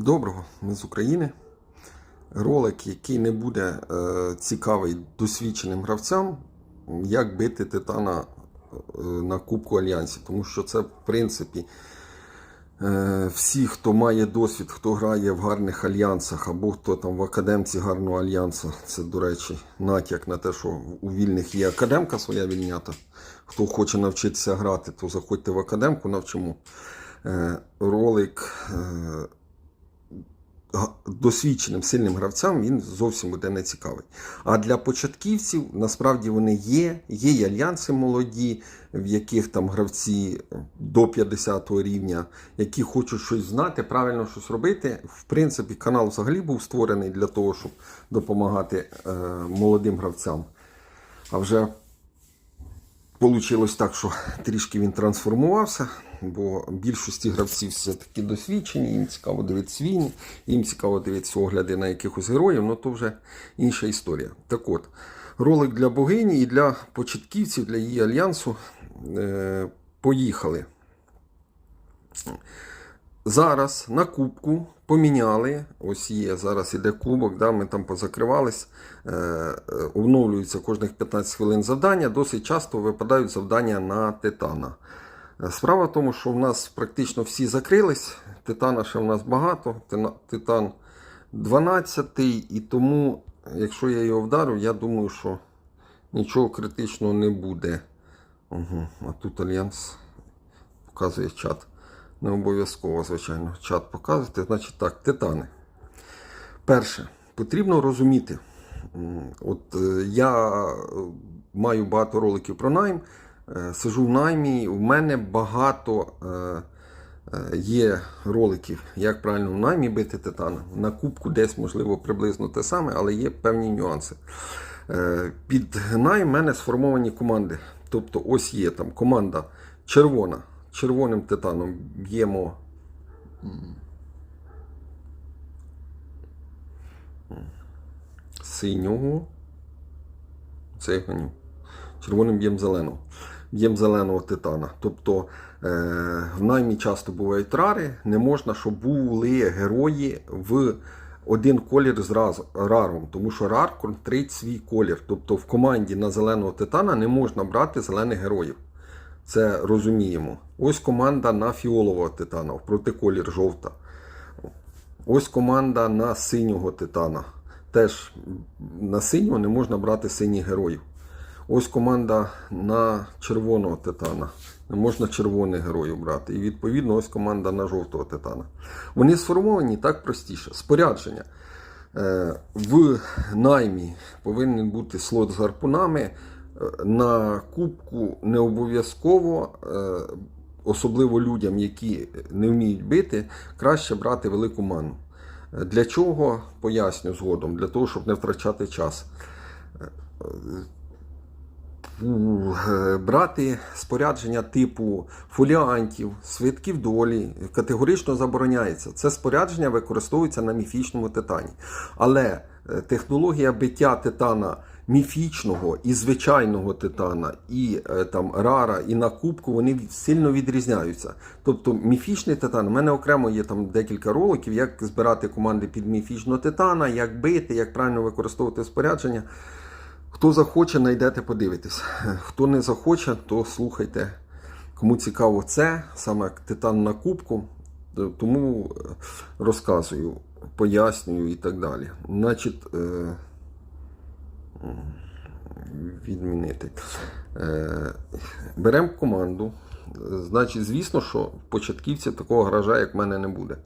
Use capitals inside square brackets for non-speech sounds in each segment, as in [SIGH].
Доброго, ми з України. Ролик, який не буде е, цікавий досвідченим гравцям, як бити титана е, на Кубку Альянсі. Тому що це, в принципі, е, всі, хто має досвід, хто грає в гарних альянсах, або хто там в академці гарного альянсу, це, до речі, натяк на те, що у вільних є академка своя вільнята. Хто хоче навчитися грати, то заходьте в академку, навчимо. Е, Ролик. е, досвідченим сильним гравцям він зовсім буде не цікавий. А для початківців насправді вони є. Є й альянси молоді, в яких там гравці до 50 рівня, які хочуть щось знати, правильно щось робити. В принципі, канал взагалі був створений для того, щоб допомагати е, молодим гравцям. А вже Получилось так, що трішки він трансформувався, бо більшості гравців все-таки досвідчені, їм цікаво дивитися війни, їм цікаво дивитися огляди на якихось героїв, ну то вже інша історія. Так от, ролик для богині і для початківців, для її альянсу е, поїхали. Зараз на кубку поміняли. Ось є, зараз іде кубок, да, ми там позакривались. Е, е, оновлюються кожних 15 хвилин завдання. Досить часто випадають завдання на титана. Справа в тому, що в нас практично всі закрились. Титана ще в нас багато. Титан 12 і тому, якщо я його вдарю, я думаю, що нічого критичного не буде. Угу. А тут альянс показує чат. Не обов'язково, звичайно, чат показувати. Значить так, титани. Перше, потрібно розуміти. От е, я е, маю багато роликів про найм, сижу в наймі, у мене багато е, е, є роликів, як правильно в наймі бити титана. На кубку десь, можливо, приблизно те саме, але є певні нюанси. Е, Під найм в мене сформовані команди. Тобто, ось є там команда червона. Червоним титаном б'ємо. Синього. Це я гоню. Червоним б'ємо зеленого. Б'ємо зеленого титана. Тобто е, в наймі часто бувають рари. Не можна, щоб були герої в один колір зразу раром, тому що рар контрить свій колір. Тобто в команді на зеленого титана не можна брати зелених героїв. Це розуміємо. Ось команда на фіолового титана, в протиколір жовта. Ось команда на синього титана. Теж на синього не можна брати синіх героїв. Ось команда на червоного титана. Не можна червоних героїв брати. І відповідно ось команда на жовтого титана. Вони сформовані так простіше. Спорядження. Е, В наймі повинен бути слот з гарпунами. Е, На кубку не обов'язково, е, особливо людям, які не вміють бити, краще брати велику ману. Для чого поясню згодом? Для того, щоб не втрачати час. Е, Брати спорядження типу фоліантів, свитків долі категорично забороняється. Це спорядження використовується на міфічному титані. Але е, технологія биття титана міфічного і звичайного титана, і е, там рара, і на кубку вони сильно відрізняються. Тобто міфічний титан, у мене окремо є там декілька роликів, як збирати команди під міфічного титана, як бити, як правильно використовувати спорядження. Хто захоче, знайдете, подивитесь. Хто не захоче, то слухайте. Кому цікаво це, саме титан на кубку, е, тому е, розказую, пояснюю і так далі. Значить, е, відмінити. Беремо команду. Значить, звісно, що початківців такого гаража, як в мене, не буде.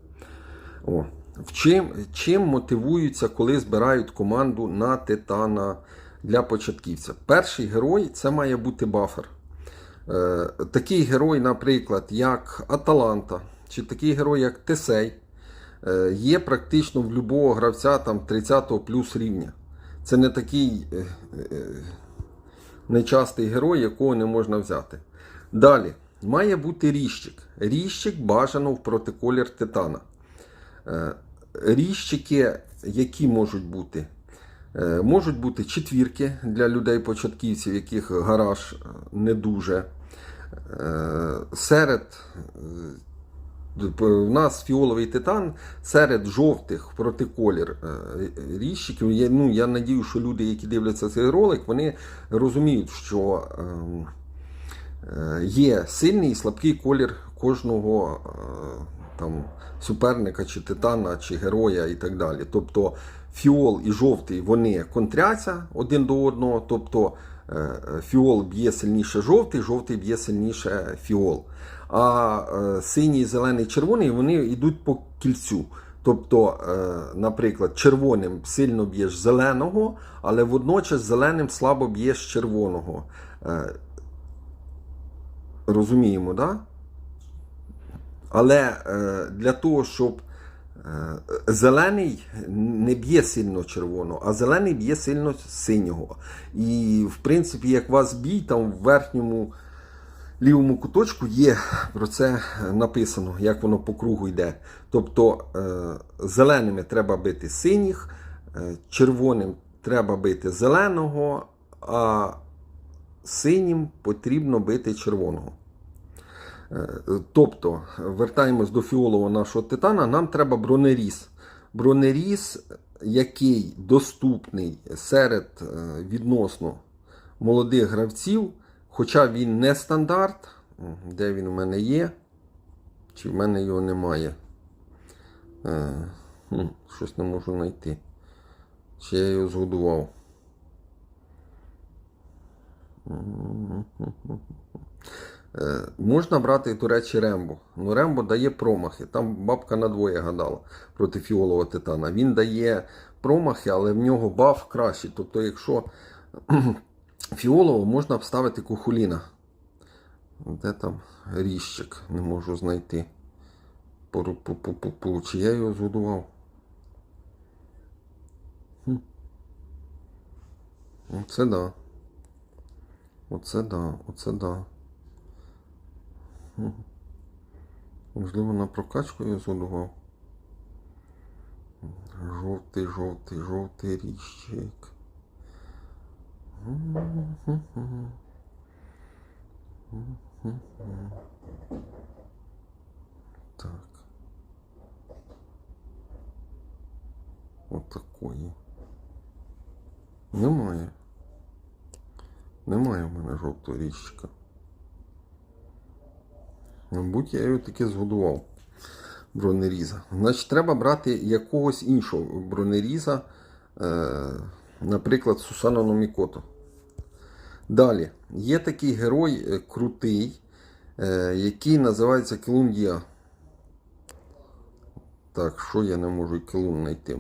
О. Чим, чим мотивуються, коли збирають команду на титана для початківця? Перший герой це має бути бафер. Е, такий герой, наприклад, як Аталанта, чи такий герой, як Тесей, е, є практично в будь-якого гравця там 30 плюс рівня. Це не такий е, нечастий герой, якого не можна взяти. Далі, має бути ріщик. Ріщик бажано в протиколір титана. Ріщики, які можуть бути? Е, Можуть бути четвірки для людей-початківців, яких гараж е, не дуже. Е, Серед У нас фіоловий титан серед жовтих протиколір ріжчиків. Я, ну, я надію, що люди, які дивляться цей ролик, вони розуміють, що ем, є сильний і слабкий колір кожного там, суперника, чи титана, чи героя і так далі. Тобто фіол і жовтий вони контряться один до одного. Тобто е, фіол б'є сильніше жовтий, жовтий б'є сильніше фіол. А е, синій, зелений, червоний вони йдуть по кільцю. Тобто, е, наприклад, червоним сильно б'єш зеленого, але водночас зеленим слабо б'єш червоного. Е, Розуміємо, так? Да? Але е, для того, щоб е, зелений не б'є сильно червоного, а зелений б'є сильно синього. І, в принципі, як у вас бій, там в верхньому лівому куточку є про це написано, як воно по кругу йде. Тобто е, зеленими треба бити синіх, е, червоним треба бити зеленого, а синім потрібно бити червоного. Е, Тобто, вертаємось до фіолового нашого титана, нам треба бронеріз. Бронеріз, який доступний серед е, відносно молодих гравців, хоча він не стандарт. Де він у мене є? Чи в мене його немає? Е, Щось не можу знайти. Чи я його згодував? Е, Можна брати, до речі, Рембо. Ну, Рембо дає промахи. Там бабка на двоє гадала проти фіолового титана. Він дає промахи, але в нього баф кращий. Тобто, якщо [CLEARS THROAT] фіолово можна вставити кухуліна. Де там ріжчик? Не можу знайти. Пу-пу-пу-пу-пу. Чи я його згодував? Оце да. Оце да, оце да. Можливо, на прокачку я згодував. Жовтий, жовтий, жовтий ріщик. Так. От такої. Немає. Немає в мене жовтого ріщика. Мабуть, я його таки згодував бронеріза. Значить, треба брати якогось іншого бронеріза, е, наприклад, Сусана Номікото. Далі, є такий герой е, крутий, е, який називається Келундія. Так, що я не можу Келун знайти?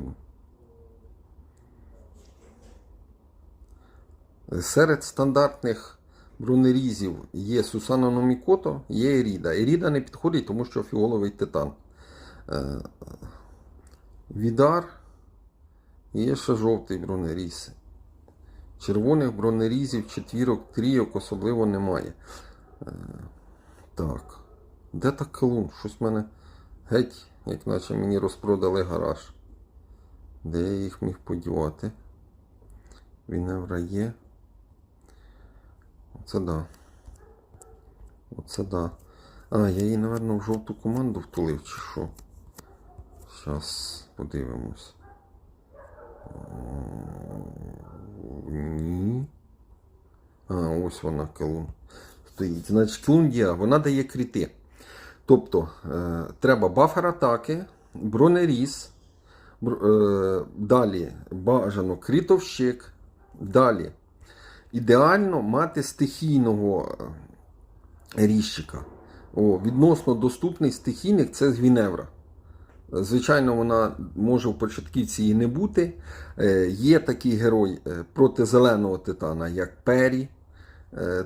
Серед стандартних бронерізів є Сусана Номікото, є Еріда. Еріда не підходить, тому що фіоловий титан. Е, Відар. Є ще жовтий бронеріз. Червоних бронерізів, четвірок, трійок особливо немає. Е, Так. Де та колун? Щось в мене геть, як наче мені розпродали гараж. Де я їх міг подівати? Віневра є. Оце да. Оце да. А, я її, напевно, в жовту команду втулив, чи що? Зараз подивимось. Ні. А, ось вона келун. Стоїть. Значить, келундія, вона дає кріти. Тобто, е, треба бафер атаки, бронеріз, бр- е, далі бажано критовщик, далі ідеально мати стихійного е, ріжчика. О, відносно доступний стихійник це Гвіневра. Звичайно, вона може в початківці і не бути. Е, Є такий герой е, проти зеленого титана, як Пері,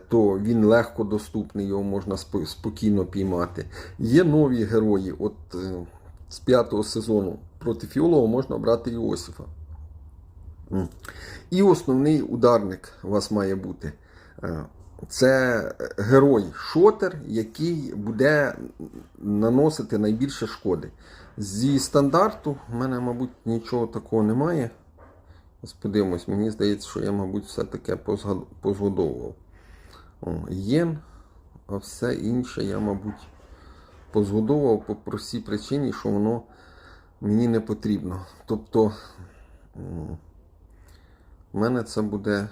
то він легко доступний, його можна спо- спокійно піймати. Є нові герої. От з п'ятого сезону проти Фіолова можна брати Іосифа. І основний ударник у вас має бути. Е, Це герой шотер, який буде наносити найбільше шкоди. Зі стандарту в мене, мабуть, нічого такого немає. Ось подивимось, мені здається, що я, мабуть, все таке позгодовував. О, Єн, а все інше я, мабуть, позгодовував по простій причині, що воно мені не потрібно. Тобто в мене це буде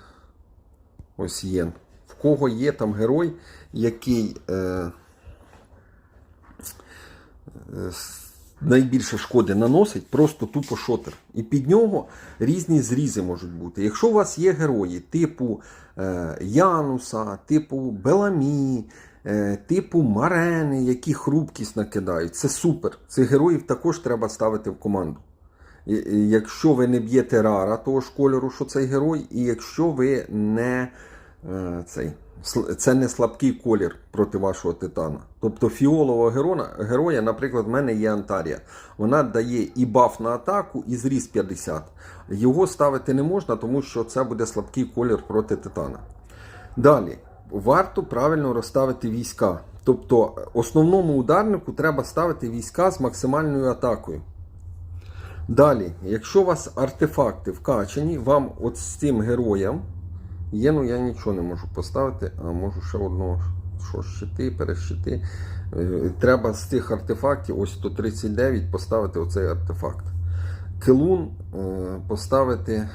ось єн. В кого є там герой, який е, е, найбільше шкоди наносить, просто тупо шотер. І під нього різні зрізи можуть бути. Якщо у вас є герої типу е, Януса, типу Беламі, е, типу Марени, які хрупкість накидають, це супер. Цих героїв також треба ставити в команду. Якщо ви не б'єте рара того ж кольору, що цей герой, і якщо ви не е, цей, це не слабкий колір проти вашого титана. Тобто фіолового герона, героя, наприклад, в мене є Антарія. Вона дає і баф на атаку, і зріст 50. Його ставити не можна, тому що це буде слабкий колір проти титана. Далі, варто правильно розставити війська. Тобто, основному ударнику треба ставити війська з максимальною атакою. Далі, якщо у вас артефакти вкачані, вам от з цим героям є, ну я нічого не можу поставити, а можу ще одного, що щити, перещити. Е, Треба з цих артефактів, ось 139, поставити оцей артефакт. Келун е, поставити, е,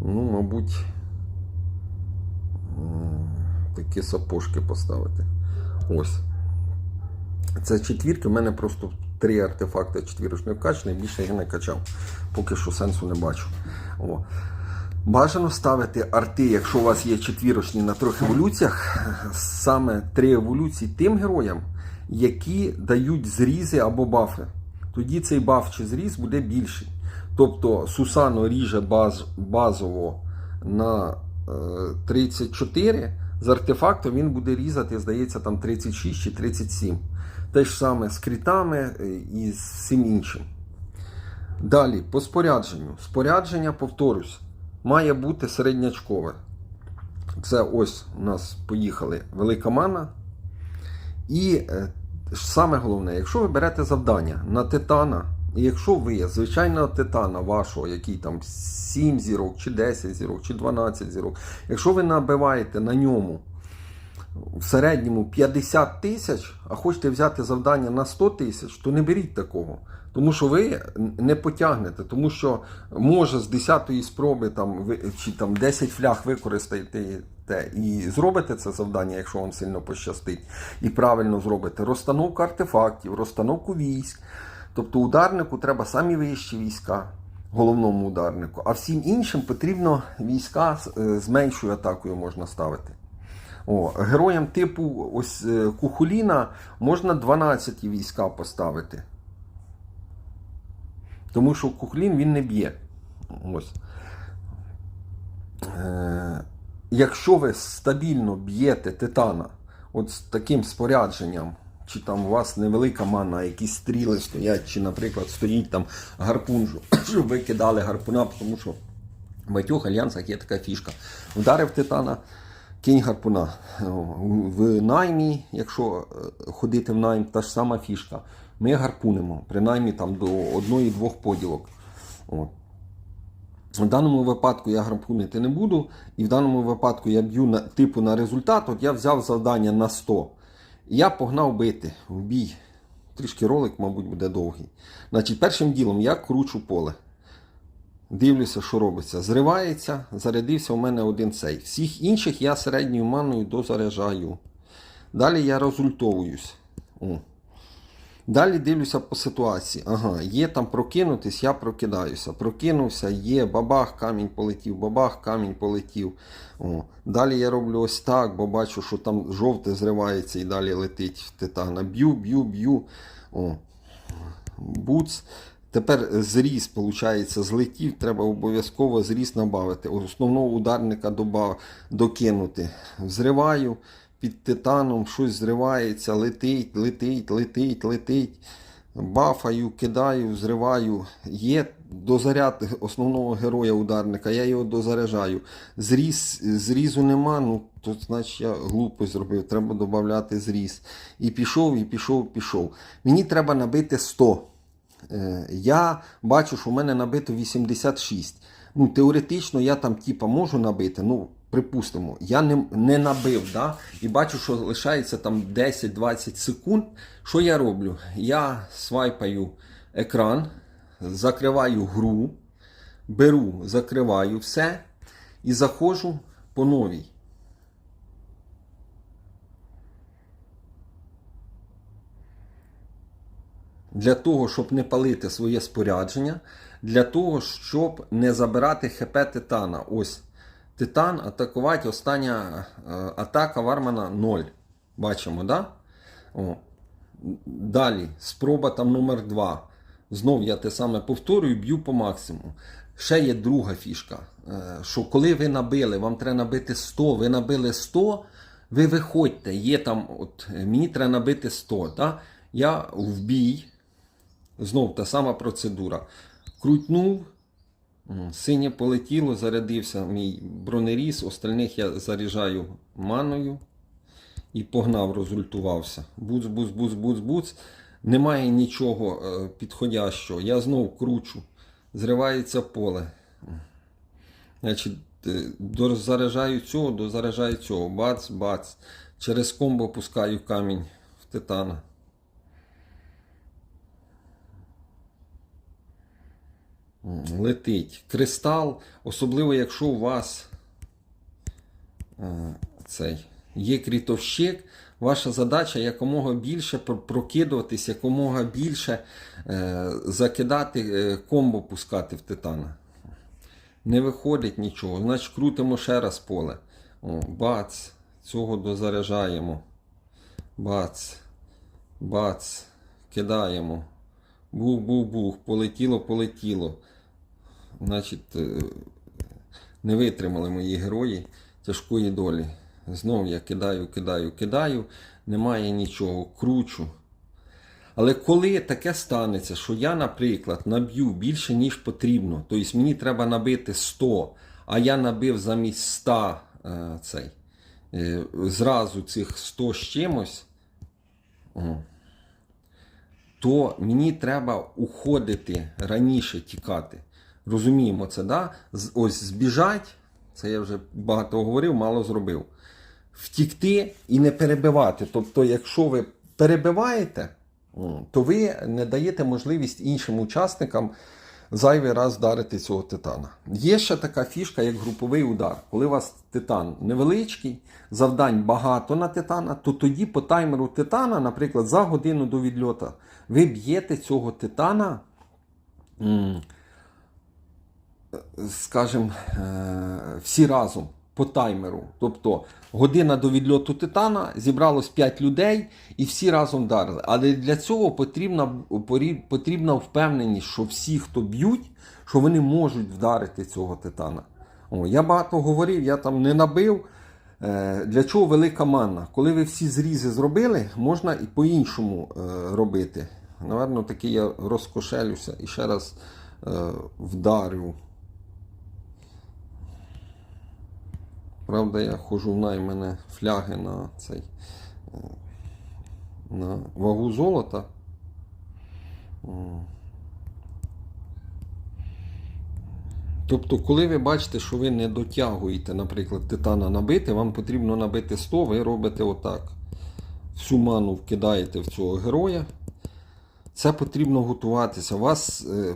ну, мабуть, такі сапожки поставити. Ось. Це четвірки, в мене просто три артефакти четвірочної вкачані, більше я не качав. Поки що сенсу не бачу. О. Бажано ставити арти, якщо у вас є четвірочні на трьох еволюціях, саме три еволюції тим героям, які дають зрізи або бафи. Тоді цей баф чи зріз буде більший. Тобто Сусано ріже баз, базово на е, 34, з артефактом він буде різати, здається, там 36 чи 37. Те ж саме з крітами е, і з всім іншим. Далі, по спорядженню. Спорядження, повторюсь, має бути середнячкове. Це ось у нас поїхали велика мана. І е, саме головне, якщо ви берете завдання на титана, і якщо ви звичайного титана вашого, який там 7 зірок, чи 10 зірок, чи 12 зірок, якщо ви набиваєте на ньому в середньому 50 тисяч, а хочете взяти завдання на 100 тисяч, то не беріть такого. Тому що ви не потягнете, тому що може з 10-ї спроби там, ви, чи там 10 фляг використаєте і зробите це завдання, якщо вам сильно пощастить, і правильно зробите розстановку артефактів, розстановку військ. Тобто ударнику треба самі вищі війська, головному ударнику, а всім іншим потрібно війська з, е, меншою атакою можна ставити. О, героям типу ось е, Кухуліна можна 12 війська поставити. Тому що Кухлін він не б'є. Ось. Е, якщо ви стабільно б'єте титана от з таким спорядженням, чи там у вас невелика мана, якісь стріли стоять, чи, наприклад, стоїть там гарпун, [CLEARS THROAT] щоб ви кидали гарпуна, тому що в багатьох альянсах є така фішка. Вдарив титана, кінь гарпуна. В наймі, якщо е, ходити в найм, та ж сама фішка. Ми гарпунимо, принаймні там до одної-двох поділок. От. В даному випадку я гарпунити не буду, і в даному випадку я б'ю на, типу на результат. От я взяв завдання на 100. І я погнав бити в бій. Трішки ролик, мабуть, буде довгий. Значить, першим ділом я кручу поле. Дивлюся, що робиться. Зривається, зарядився у мене один цей. Всіх інших я середньою маною дозаряджаю. Далі я розультовуюсь. О. Далі дивлюся по ситуації. Ага, є там прокинутись, я прокидаюся. Прокинувся, є, бабах, камінь полетів, бабах, камінь полетів. О. Далі я роблю ось так, бо бачу, що там жовте зривається і далі летить в титана. Б'ю, б'ю, б'ю. Буц. Тепер зріз, виходить, злетів, треба обов'язково зріз набавити. Основного ударника докинути. Взриваю під титаном, щось зривається, летить, летить, летить, летить. Бафаю, кидаю, зриваю. Є дозаряд основного героя ударника, я його дозаряджаю. Зріз, зрізу нема, ну то значить я глупо зробив, треба додати зріз. І пішов, і пішов, пішов. Мені треба набити 100. Е, Я бачу, що в мене набито 86. Ну, теоретично я там типа можу набити. Ну, припустимо, я не, не набив, да, і бачу, що лишається там 10-20 секунд. Що я роблю? Я свайпаю екран, закриваю гру, беру, закриваю все і заходжу по новій. Для того, щоб не палити своє спорядження, для того, щоб не забирати ХП титана. Ось титан атакувати. Остання е, атака Вармана 0. Бачимо, да? О. Далі, спроба там номер 2. Знов я те саме повторюю, б'ю по максимуму. Ще є друга фішка, е, що коли ви набили, вам треба набити 100, ви набили 100, ви виходьте, є там, от мені треба набити 100. Да? Я в бій, знов та сама процедура. Крутнув, синє полетіло, зарядився мій бронеріз, остальних я заряджаю маною і погнав, розультувався. Буц, буц, буц, буц, буц. Немає нічого е, підходящого. Я знов кручу, зривається поле. Значить, е, дозаряджаю цього, дозаряджаю цього. Бац, бац. Через комбо пускаю камінь в титана. Летить. Кристал, особливо якщо у вас е, цей є крітовщик, ваша задача якомога більше прокидуватись, якомога більше е, закидати, е, комбо пускати в титана. Не виходить нічого. Значить, крутимо ще раз поле. О, бац. Цього дозаряджаємо. Бац. Бац. Кидаємо. Бух-бух-бух. Полетіло, полетіло. Значить, е, не витримали мої герої тяжкої долі. Знов я кидаю, кидаю, кидаю, немає нічого, кручу. Але коли таке станеться, що я, наприклад, наб'ю більше, ніж потрібно, тобто мені треба набити 100, а я набив замість 100 е, цей, е, зразу цих 100 з чимось, то мені треба уходити раніше тікати. Розуміємо це, да? Ось збіжать, це я вже багато говорив, мало зробив. Втікти і не перебивати. Тобто, якщо ви перебиваєте, то ви не даєте можливість іншим учасникам зайвий раз вдарити цього титана. Є ще така фішка, як груповий удар. Коли у вас титан невеличкий, завдань багато на титана, то тоді по таймеру титана, наприклад, за годину до відльота, ви б'єте цього титана. Скажімо, е, всі разом по таймеру. Тобто година до відльоту титана зібралось 5 людей і всі разом вдарили. Але для цього потрібна, потрібна впевненість, що всі, хто б'ють, що вони можуть вдарити цього титана. О, я багато говорив, я там не набив. Е, Для чого велика манна? Коли ви всі зрізи зробили, можна і по-іншому е, робити. Наверно, таки я розкошелюся і ще раз вдарю. Правда, я ходжу в наймане фляги на цей е, на вагу золота. Тобто, коли ви бачите, що ви не дотягуєте, наприклад, титана набити, вам потрібно набити 100, ви робите отак. Всю ману вкидаєте в цього героя. Це потрібно готуватися. У вас е,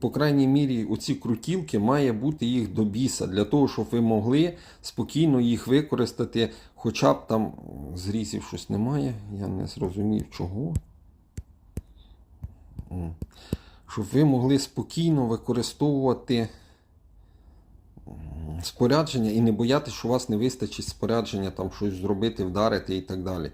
по крайній мірі оці крутілки має бути їх до біса, для того, щоб ви могли спокійно їх використати, хоча б там зрізів щось немає. Я не зрозумів чого. Щоб ви могли спокійно використовувати спорядження і не боятися, що у вас не вистачить спорядження, там щось зробити, вдарити і так далі.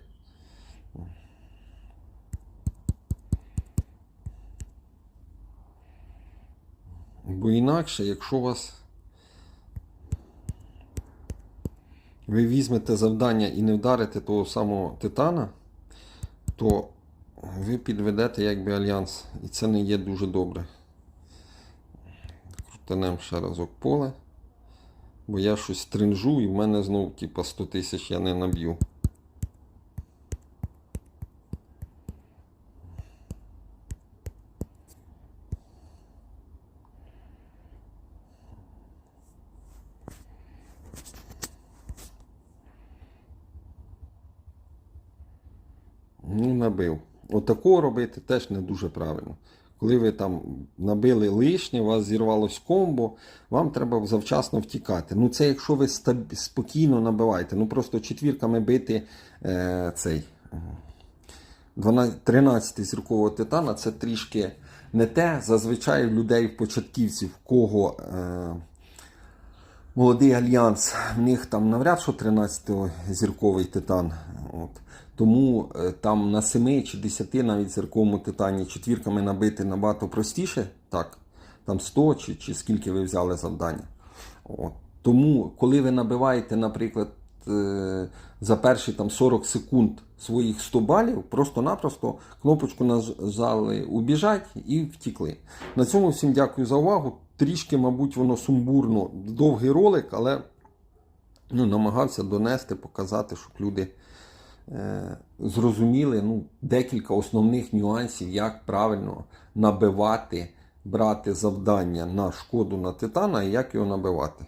Бо інакше, якщо вас ви візьмете завдання і не вдарите того самого титана, то ви підведете якби альянс. І це не є дуже добре. Крутанем ще разок поле. Бо я щось тринжу і в мене знову типа 100 тисяч я не наб'ю. Набив. Отакого робити теж не дуже правильно. Коли ви там набили лишнє, у вас зірвалось комбо, вам треба завчасно втікати. Ну це якщо ви спокійно набиваєте. Ну просто четвірками бити е, цей. 12, 13 зіркового титана це трішки не те. Зазвичай людей, початківців, в кого е, молодий альянс, в них там навряд що 13 зірковий титан. От. Тому е, там на 7 чи 10 навіть зірковому титані четвірками набити набагато простіше. Так, там 100 чи, чи скільки ви взяли завдання. От. Тому, коли ви набиваєте, наприклад, е, за перші там 40 секунд своїх 100 балів, просто-напросто кнопочку нажали убіжать і втікли. На цьому всім дякую за увагу. Трішки, мабуть, воно сумбурно, довгий ролик, але ну, намагався донести, показати, щоб люди зрозуміли ну, декілька основних нюансів, як правильно набивати, брати завдання на шкоду на титана і як його набивати.